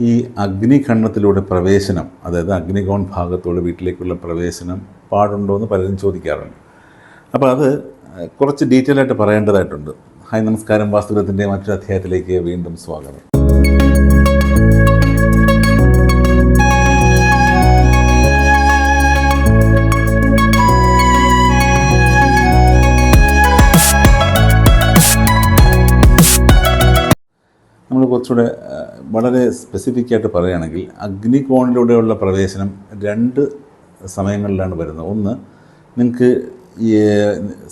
ഈ അഗ്നിഖണ്ഡത്തിലൂടെ പ്രവേശനം അതായത് അഗ്നികോൺ ഭാഗത്തോടെ വീട്ടിലേക്കുള്ള പ്രവേശനം പാടുണ്ടോ എന്ന് പലരും ചോദിക്കാറുണ്ട്. അപ്പോൾ അത് കുറച്ച് ഡീറ്റെയിൽ ആയിട്ട് പറയേണ്ടതായിട്ടുണ്ട്. ഹായ് നമസ്കാരം. വാസ്തുവിദ്യത്തിന്റെ മറ്റൊരു അധ്യായത്തിലേക്ക് വീണ്ടും സ്വാഗതം. നമ്മൾ കുറച്ചുകൂടെ വളരെ സ്പെസിഫിക് ആയിട്ട് പറയുകയാണെങ്കിൽ അഗ്നികോണിലൂടെയുള്ള പ്രവേശനം രണ്ട് സമയങ്ങളിലാണ് വരുന്നത്. ഒന്ന് നിങ്ങൾക്ക് ഈ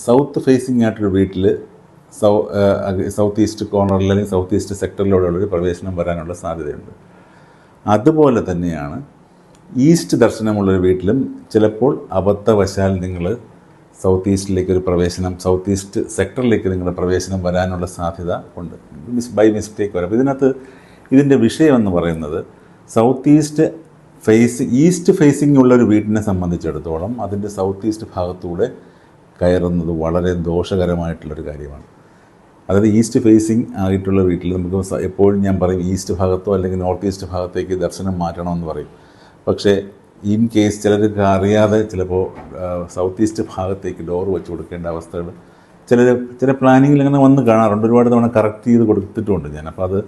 സൗത്ത് ഫേസിംഗ് ആയിട്ടൊരു വീട്ടിൽ സൗ സൗത്ത് ഈസ്റ്റ് കോർണറിൽ അല്ലെങ്കിൽ സൗത്ത് ഈസ്റ്റ് സെക്ടറിലൂടെയുള്ളൊരു പ്രവേശനം വരാനുള്ള സാധ്യതയുണ്ട്. അതുപോലെ തന്നെയാണ് ഈസ്റ്റ് ദർശനമുള്ളൊരു വീട്ടിലും ചിലപ്പോൾ അബദ്ധവശാൽ നിങ്ങൾ സൗത്ത് ഈസ്റ്റിലേക്ക് ഒരു പ്രവേശനം സൗത്ത് ഈസ്റ്റ് സെക്ടറിലേക്ക് നിങ്ങളുടെ പ്രവേശനം വരാനുള്ള സാധ്യത ഉണ്ട്. മിസ് ബൈ മിസ്റ്റേക്ക് വരാം. ഇതിനകത്ത് ഇതിന്റെ വിഷയം എന്ന് പറയുന്നത് south east face east facing ഉള്ള ഒരു വീടിനെ സംബന്ധിച്ചിടത്തോളം അതിന്റെ സൗത്ത് ഈസ്റ്റ് ഭാഗത്തൂടെ കയറുന്നത് വളരെ ദോഷകരമായിട്ടുള്ളൊരു കാര്യമാണ്. അതായത് ഈസ്റ്റ് ഫേസിങ് ആയിട്ടുള്ള വീട്ടിൽ നമുക്ക് എപ്പോഴും ഞാൻ പറയും ഈസ്റ്റ് ഭാഗത്തോ അല്ലെങ്കിൽ നോർത്ത് ഈസ്റ്റ് ഭാഗത്തേക്ക് ദർശനം മാറ്റണമെന്ന് പറയും. പക്ഷേ ഇൻ കേസ് ചിലർക്ക് അറിയാതെ ചിലപ്പോൾ സൗത്ത് ഈസ്റ്റ് ഭാഗത്തേക്ക് ഡോർ വെച്ച് കൊടുക്കേണ്ട അവസ്ഥകൾ ചിലർ ചില പ്ലാനിങ്ങിൽ അങ്ങനെ വന്ന് കാണാറുണ്ട്. ഒരുപാട് തവണ കറക്റ്റ് ചെയ്ത് കൊടുത്തിട്ടുണ്ട് ഞാൻ. അപ്പോൾ അത്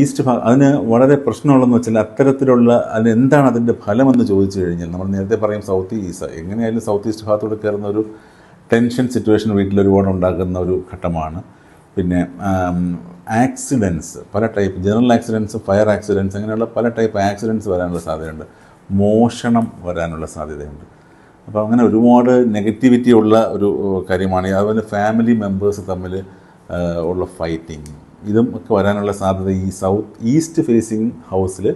ഈസ്റ്റ് ഭാഗം അതിന് വളരെ പ്രശ്നമുള്ളതെന്ന് വെച്ചാൽ അത്തരത്തിലുള്ള അതിന് എന്താണ് അതിന്റെ ഫലമെന്ന് ചോദിച്ചു കഴിഞ്ഞാൽ നമ്മൾ നേരത്തെ പറയും സൗത്ത് ഈസ്റ്റ് എങ്ങനെയായാലും സൗത്ത് ഈസ്റ്റ് ഭാഗത്തോട് കയറുന്ന ഒരു ടെൻഷൻ സിറ്റുവേഷൻ വീട്ടിൽ ഒരുപാട് ഉണ്ടാക്കുന്ന ഒരു ഘട്ടമാണ്. പിന്നെ ആക്സിഡൻസ് പല type general accidents fire accidents അങ്ങനെയുള്ള പല ടൈപ്പ് ആക്സിഡൻസ് വരാനുള്ള സാധ്യതയുണ്ട്. മോഷണം വരാനുള്ള സാധ്യതയുണ്ട്. അപ്പോൾ അങ്ങനെ ഒരുപാട് നെഗറ്റിവിറ്റി ഉള്ള ഒരു കാര്യമാണ്. അതുപോലെ ഫാമിലി മെമ്പേഴ്സ് തമ്മിൽ ഉള്ള ഫൈറ്റിങ് ഇതും ഒക്കെ വരാനുള്ള സാധ്യത ഈ സൗത്ത് ഈസ്റ്റ് ഫേസിങ് ഹൗസിൽ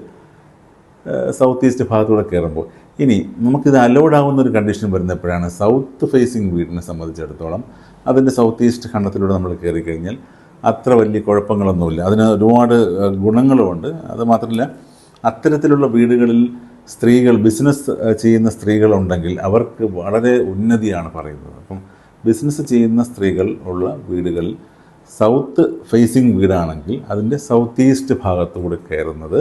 സൗത്ത് ഈസ്റ്റ് ഭാഗത്തൂടെ കയറുമ്പോൾ ഇനി നമുക്കിത് അലൗഡ് ആവുന്ന ഒരു കണ്ടീഷൻ വരുന്നപ്പോഴാണ് സൗത്ത് ഫേസിങ് വീടിനെ സംബന്ധിച്ചിടത്തോളം അതിന്റെ സൗത്ത് ഈസ്റ്റ് ഖണ്ഡത്തിലൂടെ നമ്മൾ കയറി കഴിഞ്ഞാൽ അത്ര വലിയ കുഴപ്പങ്ങളൊന്നുമില്ല. അതിന് ഒരുപാട് ഗുണങ്ങളുമുണ്ട്. അത് മാത്രമല്ല അത്തരത്തിലുള്ള വീടുകളിൽ സ്ത്രീകൾ ബിസിനസ് ചെയ്യുന്ന സ്ത്രീകളുണ്ടെങ്കിൽ അവർക്ക് വളരെ ഉന്നതിയാണ് പറയുന്നത്. അപ്പം ബിസിനസ് ചെയ്യുന്ന സ്ത്രീകൾ ഉള്ള വീടുകളിൽ സൗത്ത് ഫേസിങ് വീടാണെങ്കിൽ അതിന്റെ സൗത്ത് ഈസ്റ്റ് ഭാഗത്തുകൂടെ കയറുന്നത്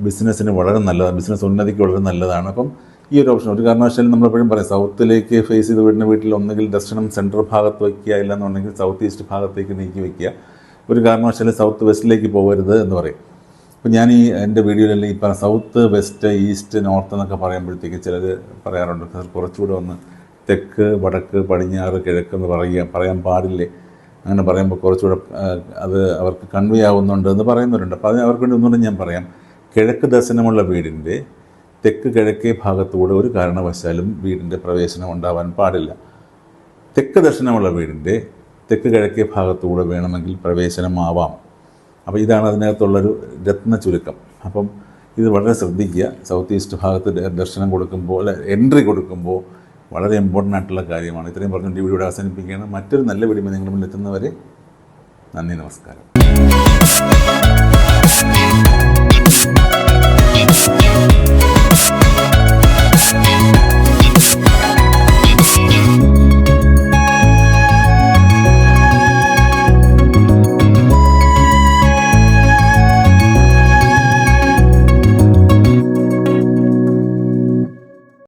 ബിസിനസ്സിന് വളരെ നല്ലതാണ്. ബിസിനസ് ഉന്നതിക്ക് വളരെ നല്ലതാണ്. അപ്പം ഈ ഒരു ഓപ്ഷൻ ഒരു കാരണവശാലും നമ്മളെപ്പോഴും പറയും സൗത്തിലേക്ക് ഫേസ് ചെയ്ത് വീടിന്റെ വീട്ടിൽ ഒന്നുകിൽ ദർശനം സെൻട്രൽ ഭാഗത്ത് വയ്ക്കുക ഇല്ലെന്നുണ്ടെങ്കിൽ സൗത്ത് ഈസ്റ്റ് ഭാഗത്തേക്ക് നീക്കി വയ്ക്കുക. ഒരു കാരണവശാലും സൗത്ത് വെസ്റ്റിലേക്ക് പോകരുത് എന്ന് പറയും. അപ്പോൾ ഞാൻ ഈ എന്റെ വീഡിയോയിൽ ഈ പറഞ്ഞ സൗത്ത് വെസ്റ്റ് ഈസ്റ്റ് നോർത്ത് എന്നൊക്കെ പറയുമ്പോഴത്തേക്ക് ചിലർ പറയാറുണ്ട്. "സർ, കുറച്ചുകൂടെ ഒന്ന് തെക്ക് വടക്ക് പടിഞ്ഞാറ് കിഴക്ക് എന്ന് പറയുക പറയാൻ പാടില്ലേ? അങ്ങനെ പറയുമ്പോൾ കുറച്ചുകൂടെ അത് അവർക്ക് കൺവേ ആവുന്നുണ്ട് എന്ന് പറയുന്നവരുണ്ട്. അപ്പോൾ അതിന് അവർക്ക് വേണ്ടി ഒന്നുകൂടെ ഞാൻ പറയാം. കിഴക്ക് ദർശനമുള്ള വീടിന്റെ തെക്ക് കിഴക്കേ ഭാഗത്തൂടെ ഒരു കാരണവശാലും വീടിന്റെ പ്രവേശനം ഉണ്ടാവാൻ പാടില്ല. തെക്ക് ദർശനമുള്ള വീടിന്റെ തെക്ക് കിഴക്കേ ഭാഗത്തൂടെ വേണമെങ്കിൽ പ്രവേശനമാവാം. അപ്പോൾ ഇതാണ് അതിനകത്തുള്ളൊരു രത്ന ചുരുക്കം. അപ്പം ഇത് വളരെ ശ്രദ്ധിക്കുക. സൗത്ത് ഈസ്റ്റ് ഭാഗത്ത് ദർശനം കൊടുക്കുമ്പോൾ അല്ലെ എൻട്രി കൊടുക്കുമ്പോൾ വളരെ ഇമ്പോർട്ടന്റ് ആയിട്ടുള്ള കാര്യമാണ്. ഇത്രയും പറഞ്ഞുകൊണ്ട് ഈ വീഡിയോ അവസാനിപ്പിക്കുകയാണ്. മറ്റൊരു നല്ല വീഡിയോ നിങ്ങളുടെ മുന്നിൽ എത്തുന്നവരെ നന്ദി നമസ്കാരം.